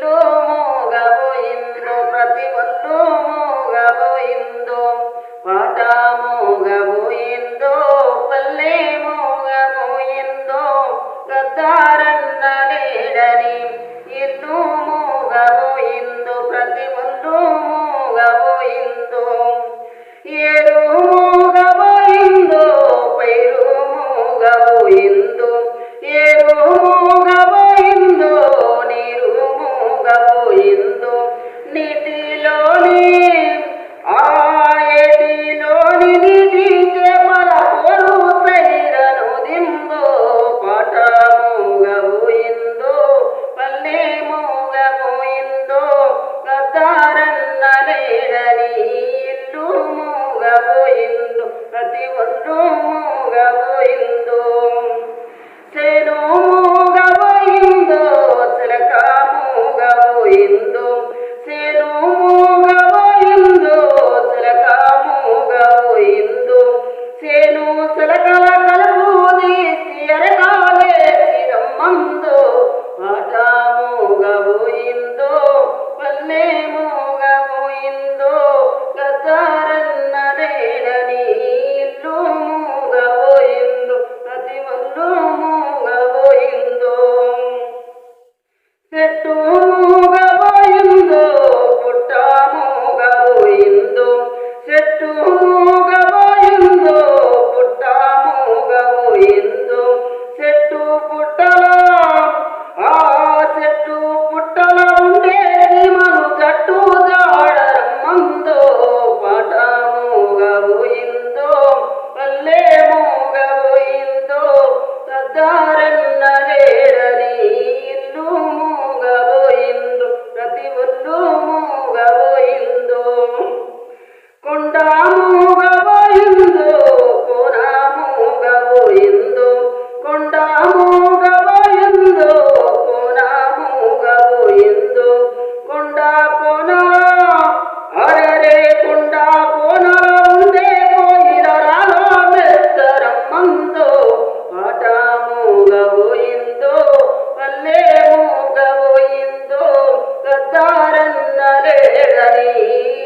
no lo hago, no no ನೀಡಲಿ ಇನ್ನು ಮೂಗವು ಎಂದು ಪ್ರತಿಯೊಂದು ಮೂಗವು ಎಂದು ಸೇನು ಮೂಗವು ಎಂದು ಸಲಕ ಮೂಗವು ಎಂದು ಸೇನು ಮೂಗವು ಎಂದು ಸಲಕ ಮೂಗವು ಎಂದು ಸೇನು ಸಲಕಲ ಕಲಬೂದಿ ಸಿಯರಕಾಲೆ ಸಿರಮ್ಮಂದು ಆಟ ಮೂಗವು ಎಂದು ಒಲ್ಲೇ জানে রানী